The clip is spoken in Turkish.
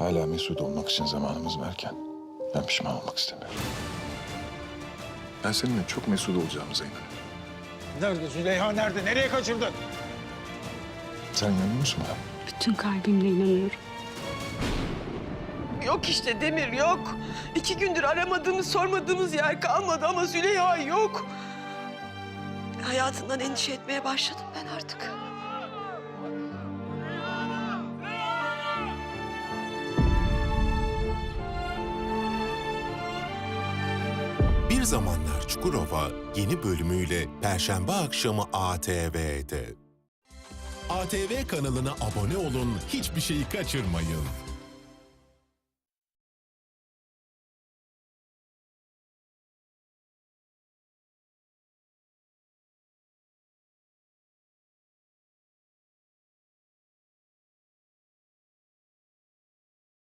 Hala mesut olmak için zamanımız varken ben pişman olmak istemiyorum. Ben seninle çok mesut olacağımıza inanıyorum. Nerede Züleyha nerede? Nereye kaçırdın? Sen inanıyor musun bana? Bütün kalbimle inanıyorum. Yok işte Demir yok. İki gündür aramadığımız sormadığımız yer kalmadı ama Züleyha yok. Hayatından endişe etmeye başladım ben artık. Bir Zamanlar Çukurova yeni bölümüyle Perşembe akşamı ATV'de. ATV kanalına abone olun, hiçbir şeyi kaçırmayın.